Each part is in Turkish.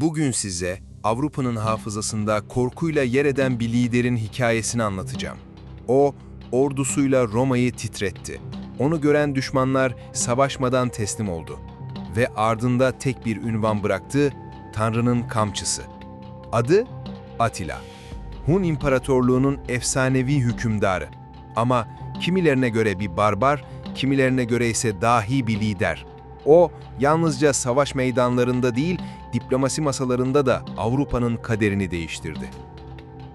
Bugün size Avrupa'nın hafızasında korkuyla yer eden bir liderin hikayesini anlatacağım. O, ordusuyla Roma'yı titretti. Onu gören düşmanlar savaşmadan teslim oldu. Ve ardında tek bir ünvan bıraktı, Tanrı'nın kamçısı. Adı Atilla. Hun İmparatorluğu'nun efsanevi hükümdarı. Ama kimilerine göre bir barbar, kimilerine göre ise dahi bir lider. O, yalnızca savaş meydanlarında değil, diplomasi masalarında da Avrupa'nın kaderini değiştirdi.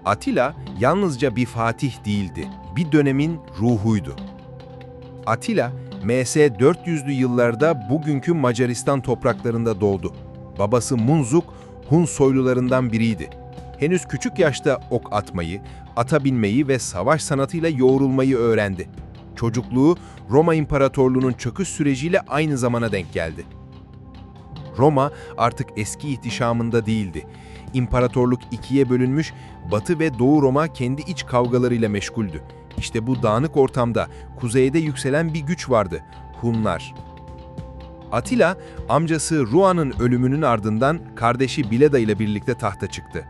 Atilla yalnızca bir fatih değildi, bir dönemin ruhuydu. Atilla, MS 400'lü yıllarda bugünkü Macaristan topraklarında doğdu. Babası Munzuk, Hun soylularından biriydi. Henüz küçük yaşta ok atmayı, ata binmeyi ve savaş sanatıyla yoğrulmayı öğrendi. Çocukluğu Roma İmparatorluğu'nun çöküş süreciyle aynı zamana denk geldi. Roma artık eski ihtişamında değildi. İmparatorluk ikiye bölünmüş, Batı ve Doğu Roma kendi iç kavgalarıyla meşguldü. İşte bu dağınık ortamda kuzeyde yükselen bir güç vardı, Hunlar. Atilla, amcası Ruan'ın ölümünün ardından kardeşi Bileda ile birlikte tahta çıktı.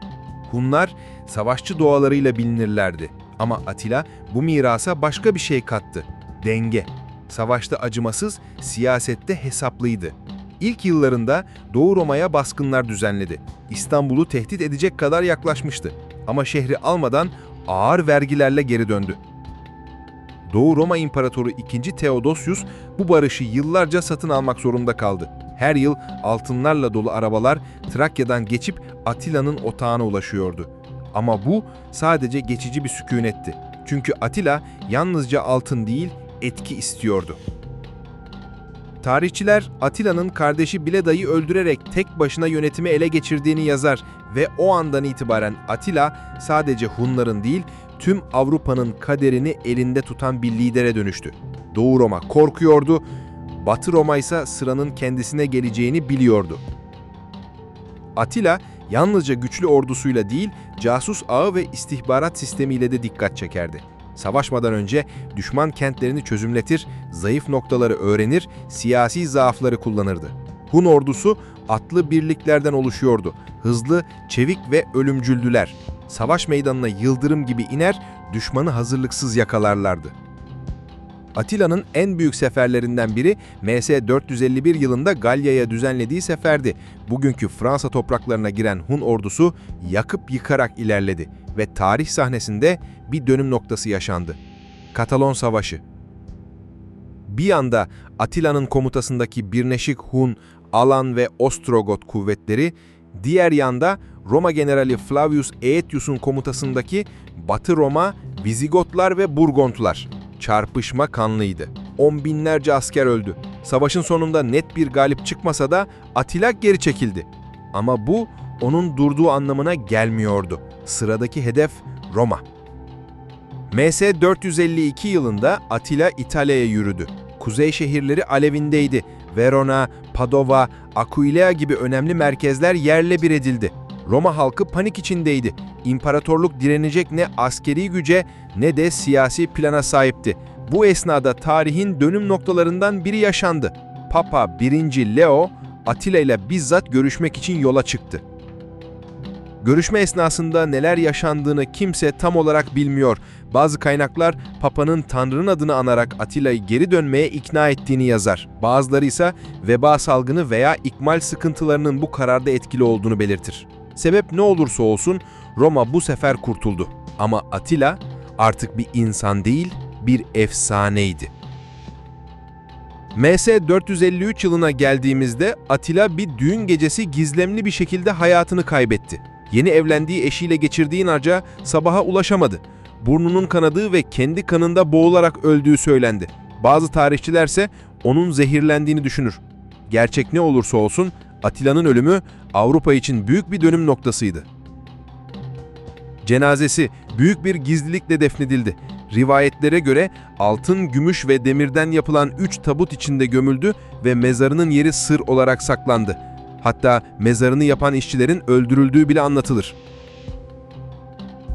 Hunlar, savaşçı doğalarıyla bilinirlerdi. Ama Atilla bu mirasa başka bir şey kattı. Denge. Savaşta acımasız, siyasette hesaplıydı. İlk yıllarında Doğu Roma'ya baskınlar düzenledi. İstanbul'u tehdit edecek kadar yaklaşmıştı. Ama şehri almadan ağır vergilerle geri döndü. Doğu Roma İmparatoru 2. Theodosius bu barışı yıllarca satın almak zorunda kaldı. Her yıl altınlarla dolu arabalar Trakya'dan geçip Atilla'nın otağına ulaşıyordu. Ama bu sadece geçici bir sükunetti. Çünkü Atilla yalnızca altın değil, etki istiyordu. Tarihçiler Atilla'nın kardeşi Bileda'yı öldürerek tek başına yönetimi ele geçirdiğini yazar ve o andan itibaren Atilla sadece Hunların değil tüm Avrupa'nın kaderini elinde tutan bir lidere dönüştü. Doğu Roma korkuyordu, Batı Roma ise sıranın kendisine geleceğini biliyordu. Atilla yalnızca güçlü ordusuyla değil, casus ağı ve istihbarat sistemiyle de dikkat çekerdi. Savaşmadan önce düşman kentlerini çözümletir, zayıf noktaları öğrenir, siyasi zaafları kullanırdı. Hun ordusu atlı birliklerden oluşuyordu. Hızlı, çevik ve ölümcüldüler. Savaş meydanına yıldırım gibi iner, düşmanı hazırlıksız yakalarlardı. Atilla'nın en büyük seferlerinden biri MS 451 yılında Galya'ya düzenlediği seferdi. Bugünkü Fransa topraklarına giren Hun ordusu yakıp yıkarak ilerledi ve tarih sahnesinde bir dönüm noktası yaşandı. Katalon Savaşı. Bir yanda Atilla'nın komutasındaki Birleşik Hun, Alan ve Ostrogot kuvvetleri, diğer yanda Roma generali Flavius Aetius'un komutasındaki Batı Roma, Vizigotlar ve Burgontlar. Çarpışma kanlıydı. On binlerce asker öldü. Savaşın sonunda net bir galip çıkmasa da Atilla geri çekildi. Ama bu onun durduğu anlamına gelmiyordu. Sıradaki hedef Roma. MS 452 yılında Atilla İtalya'ya yürüdü. Kuzey şehirleri alevindeydi. Verona, Padova, Aquileia gibi önemli merkezler yerle bir edildi. Roma halkı panik içindeydi. İmparatorluk direnecek ne askeri güce ne de siyasi plana sahipti. Bu esnada tarihin dönüm noktalarından biri yaşandı. Papa 1. Leo, Atilla ile bizzat görüşmek için yola çıktı. Görüşme esnasında neler yaşandığını kimse tam olarak bilmiyor. Bazı kaynaklar Papa'nın Tanrı'nın adını anarak Atilla'yı geri dönmeye ikna ettiğini yazar. Bazıları ise veba salgını veya ikmal sıkıntılarının bu kararda etkili olduğunu belirtir. Sebep ne olursa olsun Roma bu sefer kurtuldu. Ama Atilla artık bir insan değil, bir efsaneydi. MS 453 yılına geldiğimizde Atilla bir düğün gecesi gizlemli bir şekilde hayatını kaybetti. Yeni evlendiği eşiyle geçirdiği narca sabaha ulaşamadı. Burnunun kanadığı ve kendi kanında boğularak öldüğü söylendi. Bazı tarihçilerse onun zehirlendiğini düşünür. Gerçek ne olursa olsun Atilla'nın ölümü Avrupa için büyük bir dönüm noktasıydı. Cenazesi büyük bir gizlilikle defnedildi. Rivayetlere göre altın, gümüş ve demirden yapılan üç tabut içinde gömüldü ve mezarının yeri sır olarak saklandı. Hatta mezarını yapan işçilerin öldürüldüğü bile anlatılır.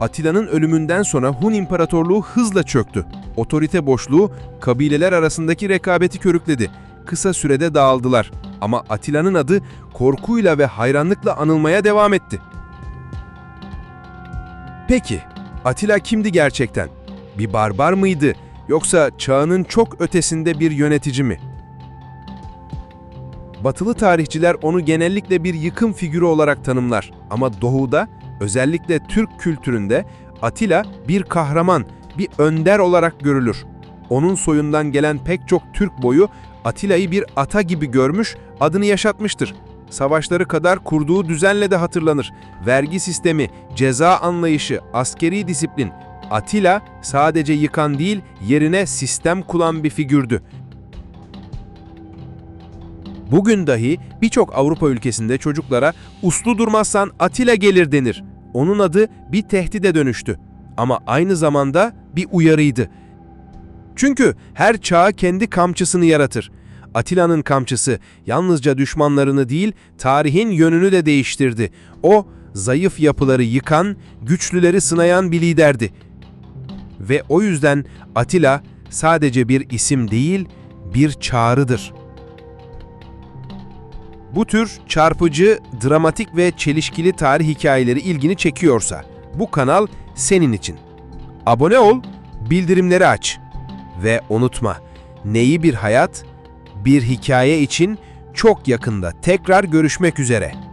Atilla'nın ölümünden sonra Hun İmparatorluğu hızla çöktü. Otorite boşluğu kabileler arasındaki rekabeti körükledi. Kısa sürede dağıldılar. Ama Atilla'nın adı korkuyla ve hayranlıkla anılmaya devam etti. Peki, Atilla kimdi gerçekten? Bir barbar mıydı yoksa çağının çok ötesinde bir yönetici mi? Batılı tarihçiler onu genellikle bir yıkım figürü olarak tanımlar ama Doğu'da, özellikle Türk kültüründe Atilla bir kahraman, bir önder olarak görülür. Onun soyundan gelen pek çok Türk boyu Atilla'yı bir ata gibi görmüş, adını yaşatmıştır. Savaşları kadar kurduğu düzenle de hatırlanır. Vergi sistemi, ceza anlayışı, askeri disiplin. Atilla sadece yıkan değil, yerine sistem kuran bir figürdü. Bugün dahi birçok Avrupa ülkesinde çocuklara uslu durmazsan Atilla gelir denir. Onun adı bir tehdide dönüştü. Ama aynı zamanda bir uyarıydı. Çünkü her çağ kendi kamçısını yaratır. Atilla'nın kamçısı yalnızca düşmanlarını değil, tarihin yönünü de değiştirdi. O, zayıf yapıları yıkan, güçlüleri sınayan bir liderdi. Ve o yüzden Atilla sadece bir isim değil, bir çağrıdır. Bu tür çarpıcı, dramatik ve çelişkili tarih hikayeleri ilgini çekiyorsa bu kanal senin için. Abone ol, bildirimleri aç ve unutma neyi bir hayat, bir hikaye için çok yakında tekrar görüşmek üzere.